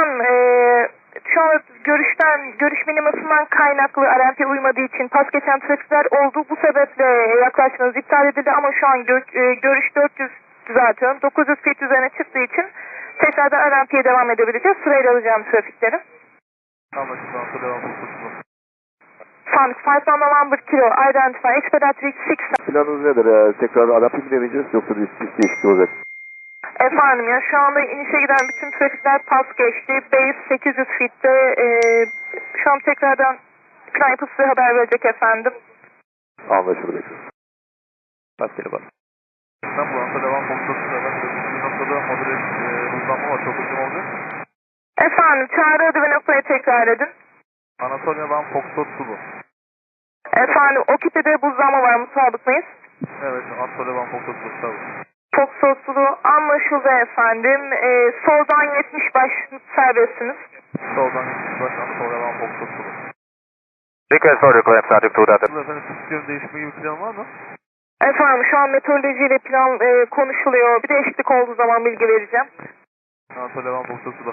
efendim eee şu an görüşten, görüş minimasından kaynaklı RMP uymadığı için pas geçen trafikler oldu. Bu sebeple yaklaşmanız iptal edildi ama şu an gö- e, görüş 400 düzeltiyorum. 900 feet üzerine çıktığı için tekrardan RMP'ye devam edebileceğiz. Sırayla alacağım trafikleri. Anlaşıldı. Alfa devam Foxtrot. Fund 5 number kilo identify expedite 6 Planınız nedir? Ee, tekrar Arap mi deneyeceğiz yoksa bir pist olacak? Efendim ya şu anda inişe giden bütün trafikler pas geçti. Base 800 feet'te eee şu an tekrardan plan yapıp size haber verecek efendim. Anlaşıldı. Rastgele bak. İstanbul Alfa devam Foxtrot. Ben bir noktada modüle e, hızlanma var. Çok uzun olacak. Efendim çağrı adı ve noktayı tekrar edin. Anatolia Van Foxtrot Sulu. Efendim o kitlede buzlanma var mutabık mıyız? Evet. Anatolia Van Foxtrot Sulu. Çok soslu anlaşıldı efendim. Ee, soldan 70 baş serbestsiniz. Soldan gitmiş baş Anatolia Van Foxtrot Sulu. Request for reclaim static to data. Efendim sistem değişme gibi plan var mı? Efendim şu an meteorolojiyle plan e, konuşuluyor. Bir değişiklik olduğu zaman bilgi vereceğim. Anatolia Van Foxtrot Sulu.